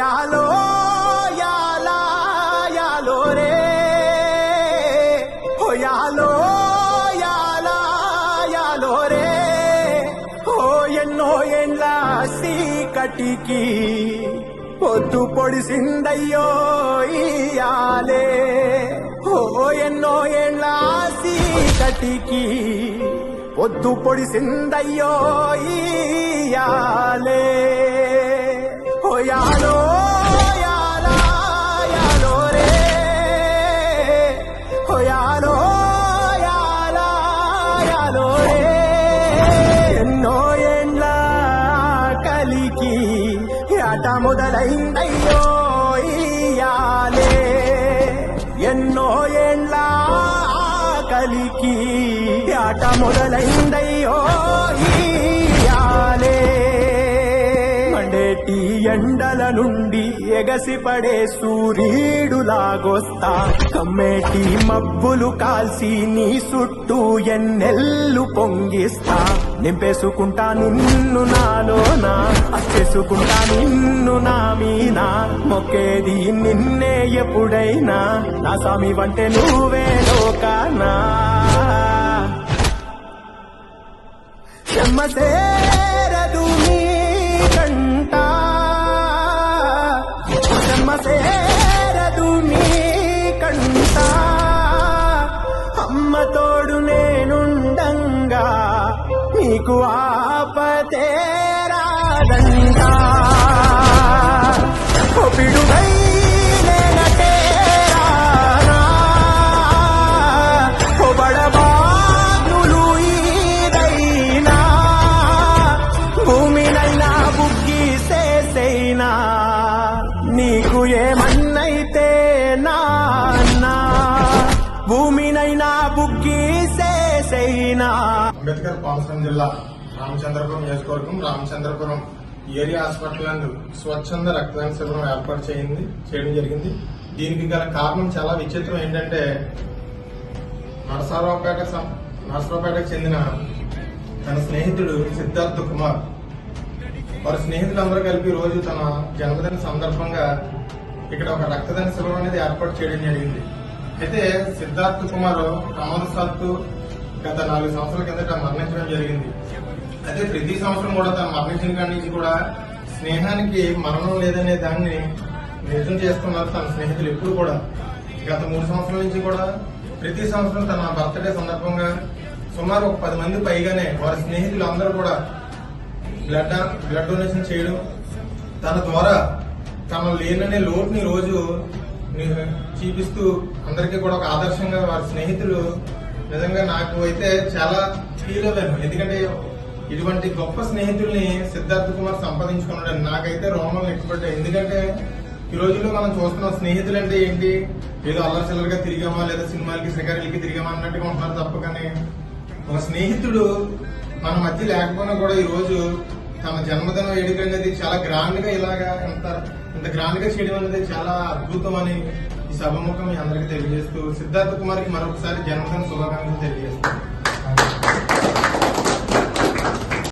యాలో యాలా యాలో రే ఓ యాలో యాలా యాలో రే ఓ ఎన్నో ఎండ్ల సీకటికి పొద్దు పొడిసిందయ్యో ఇయాలే ఓ ఎన్నో ఎండ్ల సీకటికి పొద్దు పొడిసిందయ్యో ఇయాలే యాలో యాలా యాలో రే. ఓ యాలో యాలా యాలో రే. ఎన్నో ఏండ్ల కలికి ఆట మొదలైందయ్యో ఇయాలే ఎన్నో ఏండ్ల కలికి ఆట మొదలైందయ్యో మండేటి ఎండల నుండి ఎగసిపడే సూర్యుడులాగొస్తా కమ్మేటి మబ్బులు కాల్సి నీ చుట్టూ ఎన్నెల్లు పొంగిస్తా. నింపేసుకుంటా నిన్ను నాలోనా అచ్చేసుకుంటా నిన్ను నా మీనా. మొక్కేది నిన్నే ఎప్పుడైనా నా స్వామి వంటే నువ్వే లోకానా. చెమ్మసేరదు నీ సేరదు నీ కంట. అమ్మ తోడు నేనుండంగా నీకు ఆపతే రాదంట. పిడుగై నాన్నా భూమినైనా బుగ్గి అంబేద్కర్ కోనసీమ జిల్లా రామచంద్రపురం నియోజకవర్గం రామచంద్రపురం ఏరియా హాస్పిటల్ నందు స్వచ్ఛంద రక్తదాన శిబిరం ఏర్పాటు చేయింది చేయడం జరిగింది. దీనికి గల కారణం చాలా విచిత్రం ఏంటంటే నరసరావుపేట నరసరావుపేటకు చెందిన తన స్నేహితుడు సిద్ధార్థ కుమార్. వారి స్నేహితులందరూ కలిపి రోజు తన జన్మదిన సందర్భంగా ఇక్కడ ఒక రక్తదాన శిబిరం అనేది ఏర్పాటు చేయడం జరిగింది. అయితే సిద్ధార్థ్ కుమార్ ప్రమాదశాత్తు గత నాలుగు సంవత్సరాల కిందట మరణించడం జరిగింది. అయితే ప్రతి సంవత్సరం కూడా తను మరణించిన కాడి నుంచి కూడా స్నేహానికి మరణం లేదనే దాన్ని నిజం చేస్తున్నారు తన స్నేహితులు ఎప్పుడు కూడా. గత మూడు సంవత్సరాల నుంచి కూడా ప్రతి సంవత్సరం తన బర్త్డే సందర్భంగా సుమారు ఒక పది మంది పైగానే వారి స్నేహితులు అందరూ కూడా బ్లడ్ బ్లడ్ డొనేషన్ చేయడం తన ద్వారా తమ లేననే లోటుని రోజు చూపిస్తూ అందరికీ కూడా ఒక ఆదర్శంగా వారి స్నేహితులు నిజంగా నాకు అయితే చాలా ఫీల్ అవ్వాను ఎందుకంటే ఇటువంటి గొప్ప స్నేహితుల్ని సిద్ధార్థ్ కుమార్ సంపాదించుకున్నాడు నాకైతే రోమం ఎక్కుపడ్డాయి ఎందుకంటే ఈ రోజుల్లో మనం చూస్తున్న స్నేహితులు అంటే ఏంటి? ఏదో అల్లరిచిల్లరగా తిరిగామా లేదా సినిమాలకి శ్రీకారులకి తిరిగామా అన్నట్టుగా ఉంటున్నారు తప్ప కానీ ఒక స్నేహితుడు మన మధ్య లేకపోయినా కూడా ఈ రోజు తమ జన్మదిన వేడుక అనేది చాలా గ్రాండ్గా ఇలాగా ఎంత ఇంత గ్రాండ్గా చేయడం అనేది చాలా అద్భుతం అని ఈ సభముఖం మీ అందరికీ తెలియజేస్తూ సిద్ధార్థ కుమార్కి మరొకసారి జన్మదిన శుభాకాంక్షలు తెలియజేస్తాను